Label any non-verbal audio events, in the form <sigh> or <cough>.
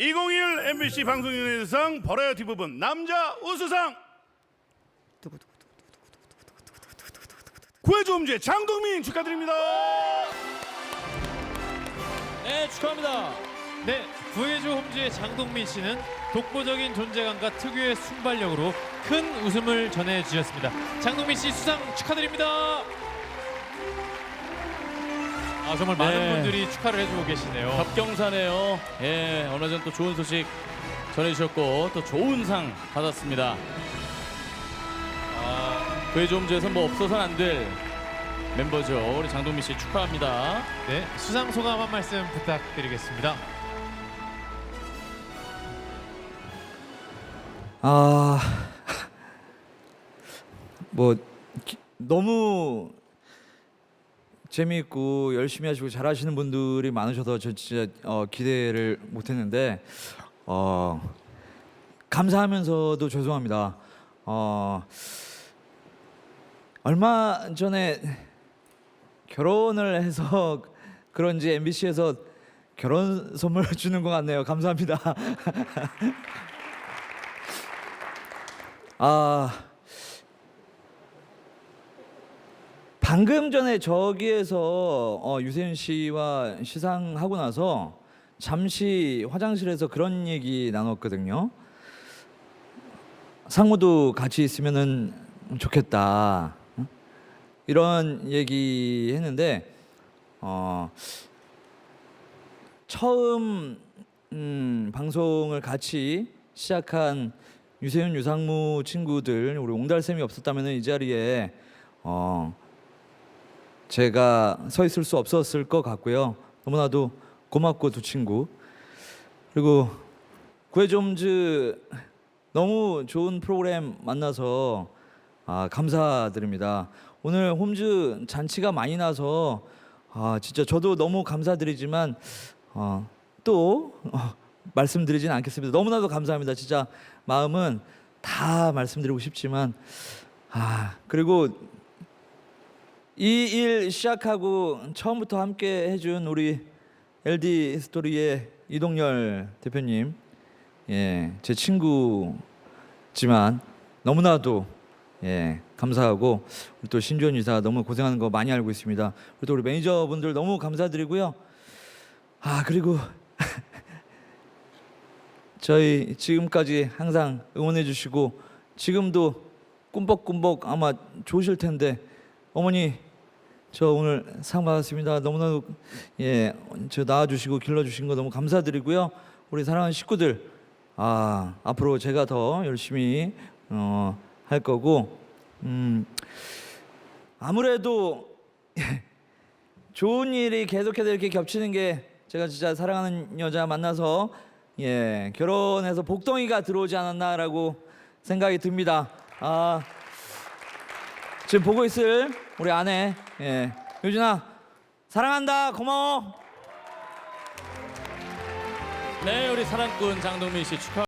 2021 MBC 방송인상 버라이어티 부분 남자 우수상 구해주음제 장동민 축하드립니다. 네 축하합니다. 네, 구해줘 홈즈의 장동민 씨는 독보적인 존재감과 특유의 순발력으로 큰 웃음을 전해주셨습니다. 장동민 씨 수상 축하드립니다. 아 정말 많은 네. 분들이 축하를 해주고 계시네요. 겹경사네요. 예, 얼마 전 또 좋은 소식 전해주셨고 또 좋은 상 받았습니다. 아, 구해좀즈에서 뭐 없어서는 안 될 멤버죠. 우리 장동민 씨 축하합니다. 네, 수상 소감 한 말씀 부탁드리겠습니다. 아, <laughs> 뭐 기- 너무 재미있고 열심히 하시고 잘하시는 분들이 많으셔서 저 진짜 어, 기대를 못했는데 어, 감사하면서도 죄송합니다. 어, 얼마 전에 결혼을 해서 <laughs> 그런지 MBC에서 결혼 선물 <laughs> 주는 것 같네요. 감사합니다. <laughs> 아 방금 전에 저기에서 어, 유세윤 씨와 시상하고 나서 잠시 화장실에서 그런 얘기 나눴거든요. 상무도 같이 있으면은 좋겠다. 응? 이런 얘기 했는데 어, 처음 음, 방송을 같이 시작한 유세윤 유상무 친구들 우리 옹달 쌤이 없었다면 이 자리에 어 제가 서 있을 수 없었을 것 같고요. 너무나도 고맙고 두 친구 그리고 구해좀즈 너무 좋은 프로그램 만나서 아, 감사드립니다. 오늘 홈즈 잔치가 많이 나서 아, 진짜 저도 너무 감사드리지만 어, 또 어, 말씀드리진 않겠습니다. 너무나도 감사합니다. 진짜 마음은 다 말씀드리고 싶지만 아 그리고 이 일 시작하고 처음부터 함께 해준 우리 LD 스토리의 이동열 대표님 예 제 친구지만 너무나도 예 감사하고 우리 또 신주현 이사 너무 고생하는 거 많이 알고 있습니다. 그리고 또 우리 매니저분들 너무 감사드리고요. 아 그리고 <laughs> 저희 지금까지 항상 응원해 주시고 지금도 꿈벅꿈벅 아마 좋으실 텐데 어머니 저 오늘 상 받았습니다. 너무나도 예저 낳아 주시고 길러 주신 거 너무 감사드리고요. 우리 사랑하는 식구들 아 앞으로 제가 더 열심히 어, 할 거고 음 아무래도 <laughs> 좋은 일이 계속해서 이렇게 겹치는 게 제가 진짜 사랑하는 여자 만나서 예 결혼해서 복덩이가 들어오지 않았나라고 생각이 듭니다. 아 지금 보고 있을 우리 아내 예 유진아 사랑한다 고마워. 네, 우리 사랑꾼 장동민 씨 축하.